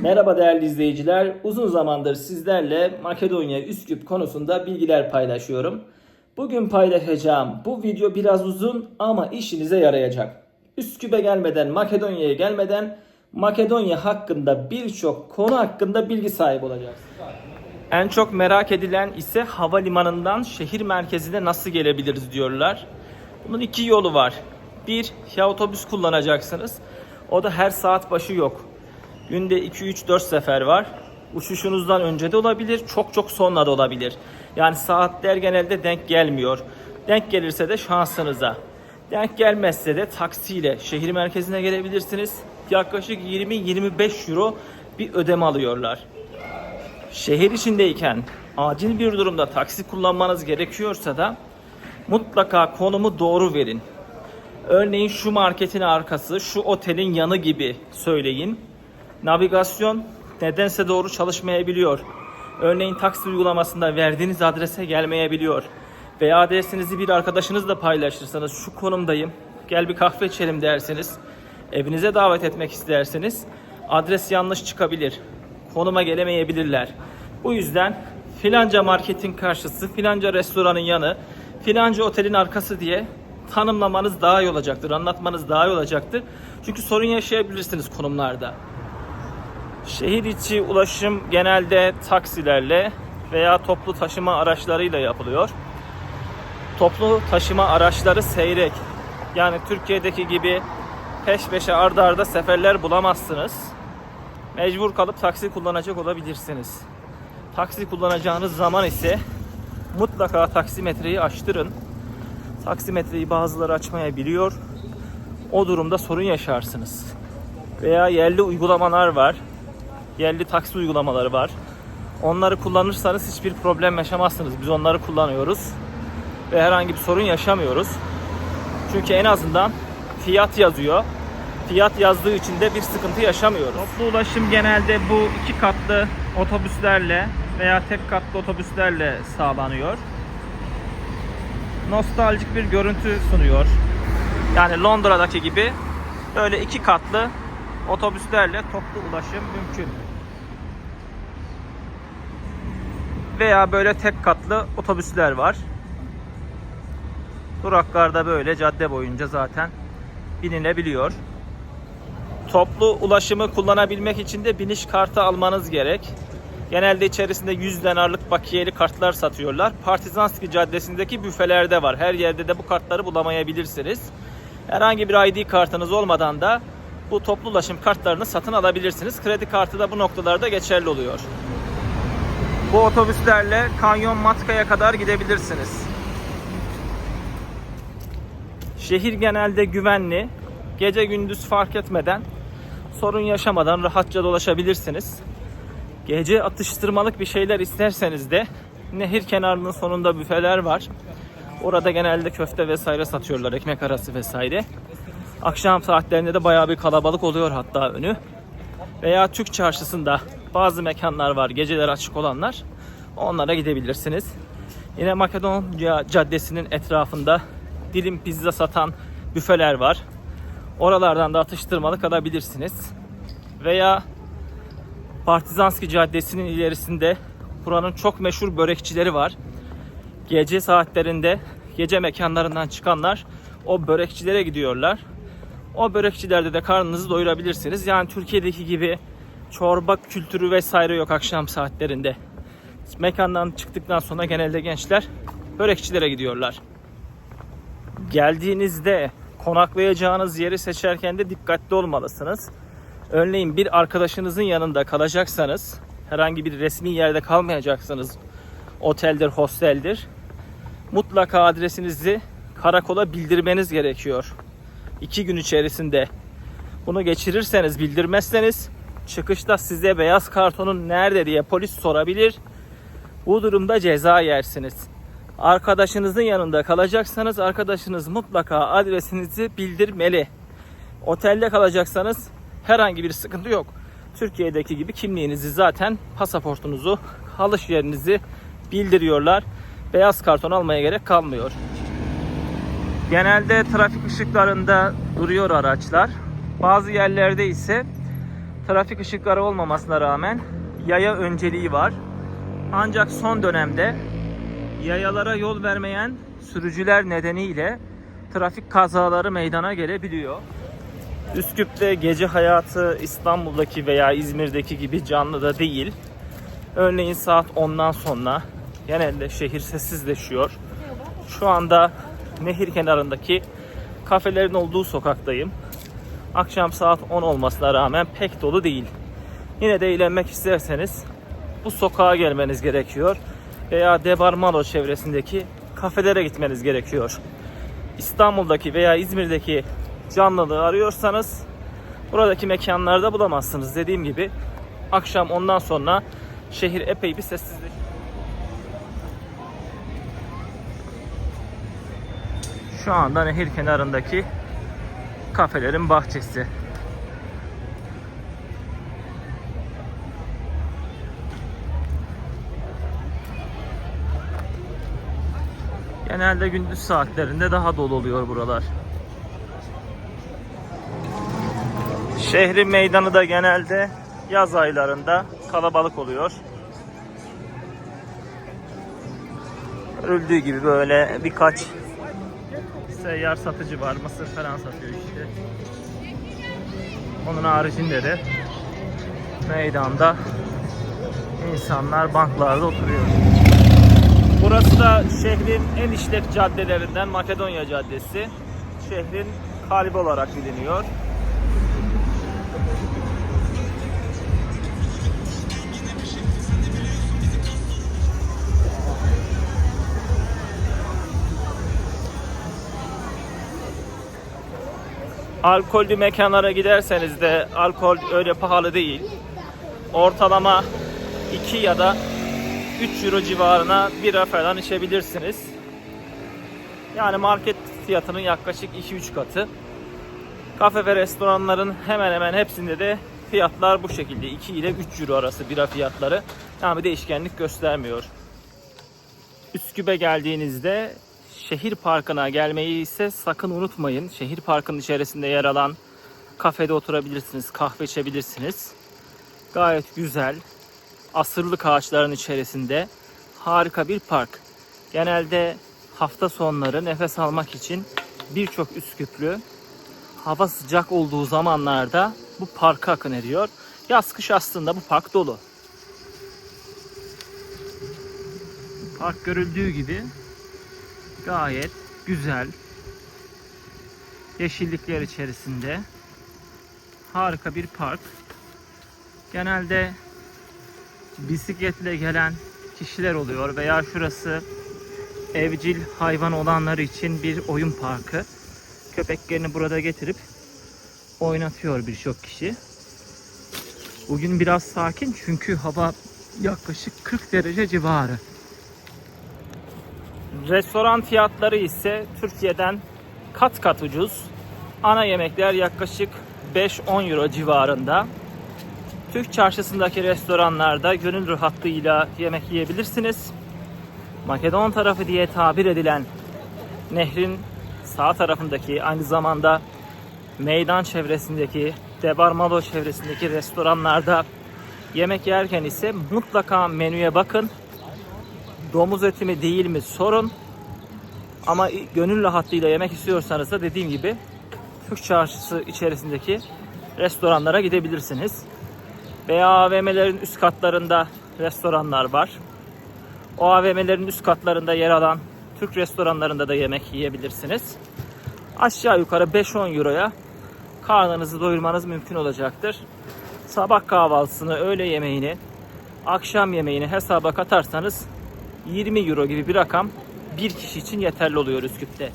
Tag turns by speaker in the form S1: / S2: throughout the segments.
S1: Merhaba değerli izleyiciler. Uzun zamandır sizlerle Makedonya Üsküp konusunda bilgiler paylaşıyorum. Bugün paylaşacağım bu video biraz uzun ama işinize yarayacak. Üsküp'e gelmeden, Makedonya'ya gelmeden Makedonya hakkında birçok konu hakkında bilgi sahibi olacaksınız. En çok merak edilen ise havalimanından şehir merkezine nasıl gelebiliriz diyorlar. Bunun iki yolu var. Bir, ya otobüs kullanacaksınız. O da her saat başı yok. Günde 2-3-4 sefer var. Uçuşunuzdan önce de olabilir, çok çok sonra da olabilir. Yani saatler genelde denk gelmiyor. Denk gelirse de şansınıza. Denk gelmezse de taksiyle şehir merkezine gelebilirsiniz. Yaklaşık 20-25 euro bir ödeme alıyorlar. Şehir içindeyken acil bir durumda taksi kullanmanız gerekiyorsa da mutlaka konumu doğru verin. Örneğin şu marketin arkası, şu otelin yanı gibi söyleyin. Navigasyon nedense doğru çalışmayabiliyor. Örneğin taksi uygulamasında verdiğiniz adrese gelmeyebiliyor. Veya adresinizi bir arkadaşınızla paylaşırsanız şu konumdayım, gel bir kahve içelim derseniz, evinize davet etmek isterseniz adres yanlış çıkabilir. Konuma gelemeyebilirler. Bu yüzden filanca marketin karşısı, filanca restoranın yanı, filanca otelin arkası diye tanımlamanız daha iyi olacaktır, anlatmanız daha iyi olacaktır. Çünkü sorun yaşayabilirsiniz konumlarda. Şehir içi ulaşım genelde taksilerle veya toplu taşıma araçlarıyla yapılıyor. Toplu taşıma araçları seyrek. Yani Türkiye'deki gibi peş peşe arda arda seferler bulamazsınız. Mecbur kalıp taksi kullanacak olabilirsiniz. Taksi kullanacağınız zaman ise mutlaka taksimetreyi açtırın. Taksimetreyi bazıları açmayabiliyor. O durumda sorun yaşarsınız. Veya yerli uygulamalar var. Yerli taksi uygulamaları var. Onları kullanırsanız hiçbir problem yaşamazsınız. Biz onları kullanıyoruz. Ve herhangi bir sorun yaşamıyoruz. Çünkü en azından fiyat yazıyor. Fiyat yazdığı için de bir sıkıntı yaşamıyoruz. Toplu ulaşım genelde bu iki katlı otobüslerle veya tek katlı otobüslerle sağlanıyor. Nostaljik bir görüntü sunuyor. Yani Londra'daki gibi böyle iki katlı otobüslerle toplu ulaşım mümkün. Veya böyle tek katlı otobüsler var. Duraklarda böyle cadde boyunca zaten binilebiliyor. Toplu ulaşımı kullanabilmek için de biniş kartı almanız gerek. Genelde içerisinde 100 denarlık bakiyeli kartlar satıyorlar. Partizanski Caddesi'ndeki büfelerde var. Her yerde de bu kartları bulamayabilirsiniz. Herhangi bir ID kartınız olmadan da bu toplu ulaşım kartlarını satın alabilirsiniz. Kredi kartı da bu noktalarda geçerli oluyor. Bu otobüslerle Kanyon Matka'ya kadar gidebilirsiniz. Şehir genelde güvenli. Gece gündüz fark etmeden sorun yaşamadan rahatça dolaşabilirsiniz. Gece atıştırmalık bir şeyler isterseniz de nehir kenarının sonunda büfeler var. Orada genelde köfte vesaire satıyorlar, ekmek arası vesaire. Akşam saatlerinde de bayağı bir kalabalık oluyor hatta önü. Veya Türk çarşısında bazı mekanlar var, geceler açık olanlar. Onlara gidebilirsiniz. Yine Makedonya Caddesi'nin etrafında dilim pizza satan büfeler var. Oralardan da atıştırmalık alabilirsiniz. Veya Partizanski Caddesi'nin ilerisinde buranın çok meşhur börekçileri var. Gece saatlerinde gece mekanlarından çıkanlar o börekçilere gidiyorlar. O börekçilerde de karnınızı doyurabilirsiniz. Yani Türkiye'deki gibi çorba kültürü vesaire yok akşam saatlerinde. Mekandan çıktıktan sonra genelde gençler börekçilere gidiyorlar. Geldiğinizde konaklayacağınız yeri seçerken de dikkatli olmalısınız. Örneğin bir arkadaşınızın yanında kalacaksanız, herhangi bir resmi yerde kalmayacaksanız, oteldir, hosteldir, mutlaka adresinizi karakola bildirmeniz gerekiyor. İki gün içerisinde. Bunu geçirirseniz, bildirmezseniz çıkışta size beyaz kartonun nerede diye polis sorabilir. Bu durumda ceza yersiniz. Arkadaşınızın yanında kalacaksanız arkadaşınız mutlaka adresinizi bildirmeli. Otelde kalacaksanız herhangi bir sıkıntı yok. Türkiye'deki gibi kimliğinizi zaten pasaportunuzu, alış yerinizi bildiriyorlar. Beyaz karton almaya gerek kalmıyor. Genelde trafik ışıklarında duruyor araçlar. Bazı yerlerde ise trafik ışıkları olmamasına rağmen yaya önceliği var. Ancak son dönemde yayalara yol vermeyen sürücüler nedeniyle trafik kazaları meydana gelebiliyor. Üsküp'te gece hayatı İstanbul'daki veya İzmir'deki gibi canlı da değil. Örneğin saat 10'dan sonra genelde şehir sessizleşiyor. Şu anda nehir kenarındaki kafelerin olduğu sokaktayım. Akşam saat 10 olmasına rağmen pek dolu değil. Yine de eğlenmek isterseniz bu sokağa gelmeniz gerekiyor. Veya Debarmalo çevresindeki kafelere gitmeniz gerekiyor. İstanbul'daki veya İzmir'deki canlılığı arıyorsanız buradaki mekanlarda bulamazsınız. Dediğim gibi akşam ondan sonra şehir epey bir sessizleşiyor. Şu anda nehir kenarındaki kafelerin bahçesi. Genelde gündüz saatlerinde daha dolu oluyor buralar. Şehrin meydanı da genelde yaz aylarında kalabalık oluyor. Görüldüğü gibi böyle birkaç seyyar satıcı var. Mısır falan satıyor işte. Onun haricinde de meydanda insanlar banklarda oturuyor. Burası da şehrin en işlek caddelerinden Makedonya Caddesi. Şehrin kalbi olarak biliniyor. Alkollü mekanlara giderseniz de alkol öyle pahalı değil. Ortalama 2 ya da 3 euro civarına bira falan içebilirsiniz. Yani market fiyatının yaklaşık 2-3 katı. Kafe ve restoranların hemen hemen hepsinde de fiyatlar bu şekilde. 2 ile 3 euro arası bira fiyatları. Yani bir değişkenlik göstermiyor. Üsküp'e geldiğinizde şehir parkına gelmeyi ise sakın unutmayın. Şehir parkının içerisinde yer alan kafede oturabilirsiniz, kahve içebilirsiniz. Gayet güzel, asırlık ağaçların içerisinde harika bir park. Genelde hafta sonları nefes almak için birçok Üsküplü hava sıcak olduğu zamanlarda bu parka akın ediyor. Yaz kış aslında bu park dolu. Park görüldüğü gibi gayet güzel yeşillikler içerisinde harika bir park. Genelde bisikletle gelen kişiler oluyor veya şurası evcil hayvan olanları için bir oyun parkı. Köpeklerini burada getirip oynatıyor birçok kişi. Bugün biraz sakin çünkü hava yaklaşık 40 derece civarı. Restoran fiyatları ise Türkiye'den kat kat ucuz. Ana yemekler yaklaşık 5-10 euro civarında. Türk çarşısındaki restoranlarda gönül rahatlığıyla yemek yiyebilirsiniz. Makedon tarafı diye tabir edilen nehrin sağ tarafındaki aynı zamanda meydan çevresindeki Debarmalo çevresindeki restoranlarda yemek yerken ise mutlaka menüye bakın. Domuz eti mi değil mi sorun. Ama gönül rahatlığıyla yemek istiyorsanız da dediğim gibi Türk çarşısı içerisindeki restoranlara gidebilirsiniz. Veya AVM'lerin üst katlarında restoranlar var. O AVM'lerin üst katlarında yer alan Türk restoranlarında da yemek yiyebilirsiniz. Aşağı yukarı 5-10 euroya karnınızı doyurmanız mümkün olacaktır. Sabah kahvaltısını, öğle yemeğini, akşam yemeğini hesaba katarsanız 20 euro gibi bir rakam bir kişi için yeterli oluyor Üsküp'te.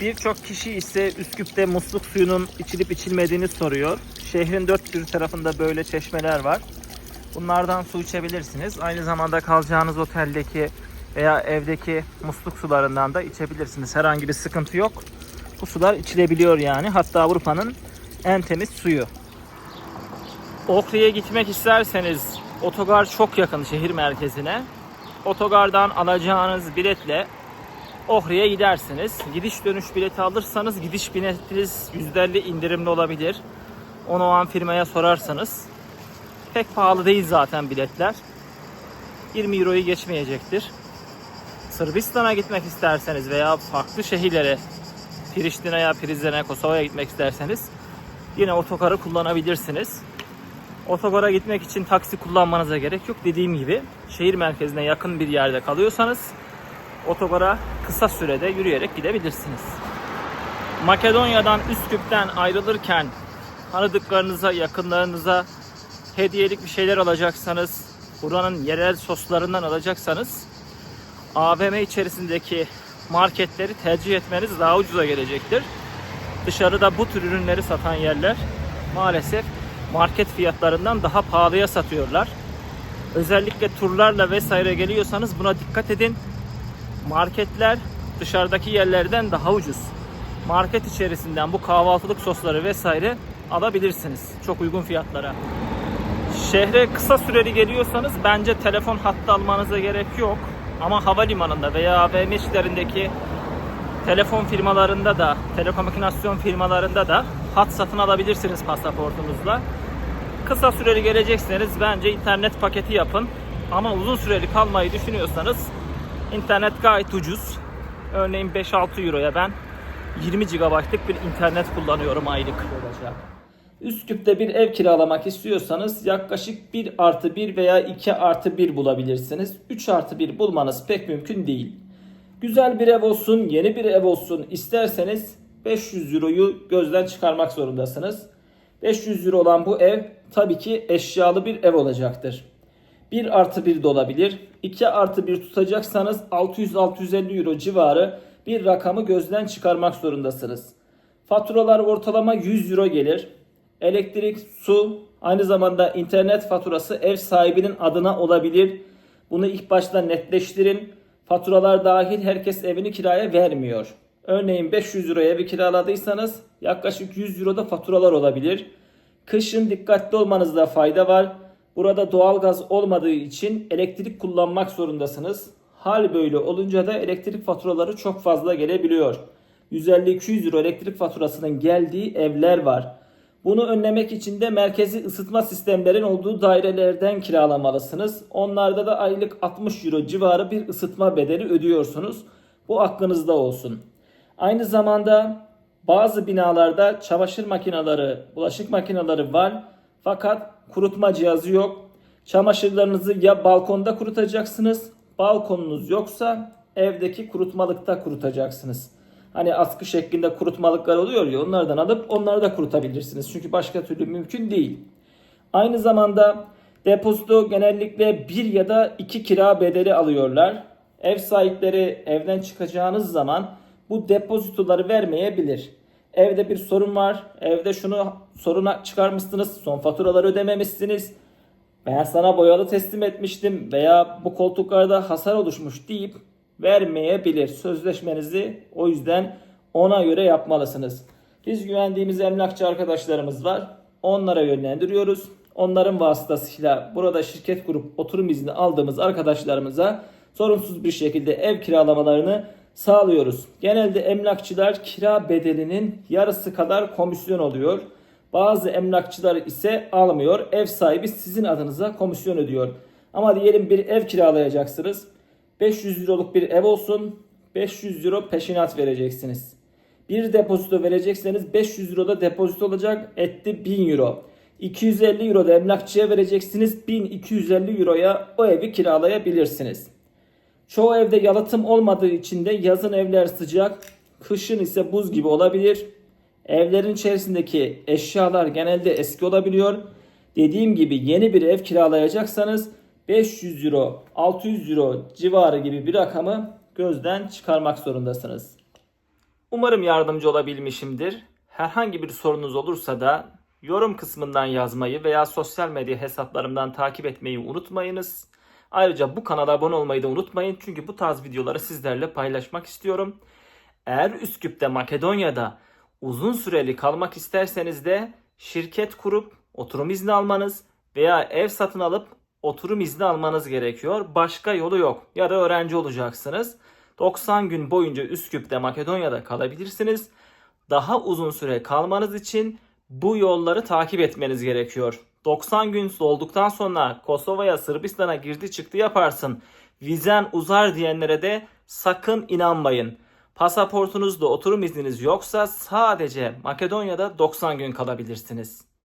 S1: Birçok kişi ise Üsküp'te musluk suyunun içilip içilmediğini soruyor. Şehrin dört bir tarafında böyle çeşmeler var. Bunlardan su içebilirsiniz. Aynı zamanda kalacağınız oteldeki veya evdeki musluk sularından da içebilirsiniz. Herhangi bir sıkıntı yok. Bu sular içilebiliyor yani. Hatta Avrupa'nın en temiz suyu. Ohri'ye gitmek isterseniz otogar çok yakın şehir merkezine. Otogardan alacağınız biletle Ohri'ye gidersiniz. Gidiş dönüş bileti alırsanız gidiş biletiniz %50 indirimli olabilir. Onu o an firmaya sorarsanız. Pek pahalı değil zaten biletler. 20 euroyu geçmeyecektir. Sırbistan'a gitmek isterseniz veya farklı şehirlere Priştine'ye, Prizren'e, Kosova'ya gitmek isterseniz yine otogarı kullanabilirsiniz. Otogara gitmek için taksi kullanmanıza gerek yok. Dediğim gibi şehir merkezine yakın bir yerde kalıyorsanız otogara kısa sürede yürüyerek gidebilirsiniz. Makedonya'dan Üsküp'ten ayrılırken tanıdıklarınıza, yakınlarınıza hediyelik bir şeyler alacaksanız, buranın yerel soslarından alacaksanız AVM içerisindeki marketleri tercih etmeniz daha ucuza gelecektir. Dışarıda bu tür ürünleri satan yerler maalesef market fiyatlarından daha pahalıya satıyorlar. Özellikle turlarla vesaire geliyorsanız buna dikkat edin. Marketler dışarıdaki yerlerden daha ucuz. Market içerisinden bu kahvaltılık sosları vesaire alabilirsiniz çok uygun fiyatlara. Şehre kısa süreli geliyorsanız bence telefon hattı almanıza gerek yok. Ama havalimanında veya AVM işlerindeki telefon firmalarında da, telekomünikasyon firmalarında da hat satın alabilirsiniz pasaportunuzla. Kısa süreli gelecekseniz bence internet paketi yapın. Ama uzun süreli kalmayı düşünüyorsanız internet gayet ucuz. Örneğin 5-6 euroya ben 20 GB'lık bir internet kullanıyorum aylık. Olacak. Üsküp'te bir ev kiralamak istiyorsanız yaklaşık 1 artı 1 veya 2 artı 1 bulabilirsiniz. 3 artı 1 bulmanız pek mümkün değil. Güzel bir ev olsun, yeni bir ev olsun isterseniz 500 euroyu gözden çıkarmak zorundasınız. 500 euro olan bu ev tabii ki eşyalı bir ev olacaktır. 1 artı 1 de olabilir. 2 artı 1 tutacaksanız 600-650 euro civarı bir rakamı gözden çıkarmak zorundasınız. Faturalar ortalama 100 euro gelir. Elektrik, su, aynı zamanda internet faturası ev sahibinin adına olabilir. Bunu ilk başta netleştirin. Faturalar dahil herkes evini kiraya vermiyor. Örneğin 500 euroya evi kiraladıysanız yaklaşık 100 euroda faturalar olabilir. Kışın dikkatli olmanızda fayda var. Burada doğalgaz olmadığı için elektrik kullanmak zorundasınız. Hal böyle olunca da elektrik faturaları çok fazla gelebiliyor. 150-200 euro elektrik faturasının geldiği evler var. Bunu önlemek için de merkezi ısıtma sistemlerin olduğu dairelerden kiralamalısınız. Onlarda da aylık 60 euro civarı bir ısıtma bedeli ödüyorsunuz. Bu aklınızda olsun. Aynı zamanda bazı binalarda çamaşır makineleri, bulaşık makineleri var. Fakat kurutma cihazı yok. Çamaşırlarınızı ya balkonda kurutacaksınız. Balkonunuz yoksa evdeki kurutmalıkta kurutacaksınız. Hani askı şeklinde kurutmalıklar oluyor ya onlardan alıp onları da kurutabilirsiniz. Çünkü başka türlü mümkün değil. Aynı zamanda depozito genellikle bir ya da iki kira bedeli alıyorlar. Ev sahipleri evden çıkacağınız zaman bu depozitoları vermeyebilir. Evde bir sorun var. Evde şunu soruna çıkarmışsınız. Son faturaları ödememişsiniz. Ben sana boyalı teslim etmiştim veya bu koltuklarda hasar oluşmuş deyip vermeyebilir. Sözleşmenizi o yüzden ona göre yapmalısınız. Biz güvendiğimiz emlakçı arkadaşlarımız var. Onlara yönlendiriyoruz. Onların vasıtasıyla burada şirket kurup oturum izni aldığımız arkadaşlarımıza sorunsuz bir şekilde ev kiralamalarını sağlıyoruz. Genelde emlakçılar kira bedelinin yarısı kadar komisyon oluyor. Bazı emlakçılar ise almıyor. Ev sahibi sizin adınıza komisyon ödüyor. Ama diyelim bir ev kiralayacaksınız. 500 euroluk bir ev olsun. 500 euro peşinat vereceksiniz. Bir depozito verecekseniz 500 euro da depozito olacak. Etti 1000 euro. 250 euro da emlakçıya vereceksiniz. 1250 euroya o evi kiralayabilirsiniz. Çoğu evde yalıtım olmadığı için de yazın evler sıcak, kışın ise buz gibi olabilir. Evlerin içerisindeki eşyalar genelde eski olabiliyor. Dediğim gibi yeni bir ev kiralayacaksanız 500 euro, 600 euro civarı gibi bir rakamı gözden çıkarmak zorundasınız. Umarım yardımcı olabilmişimdir. Herhangi bir sorunuz olursa da yorum kısmından yazmayı veya sosyal medya hesaplarımdan takip etmeyi unutmayınız. Ayrıca bu kanala abone olmayı da unutmayın. Çünkü bu tarz videoları sizlerle paylaşmak istiyorum. Eğer Üsküp'te Makedonya'da uzun süreli kalmak isterseniz de şirket kurup oturum izni almanız veya ev satın alıp oturum izni almanız gerekiyor. Başka yolu yok. Ya da öğrenci olacaksınız. 90 gün boyunca Üsküp'te Makedonya'da kalabilirsiniz. Daha uzun süre kalmanız için bu yolları takip etmeniz gerekiyor. 90 gün olduktan sonra Kosova'ya, Sırbistan'a girdi çıktı yaparsın. Vizen uzar diyenlere de sakın inanmayın. Pasaportunuzda oturum izniniz yoksa sadece Makedonya'da 90 gün kalabilirsiniz.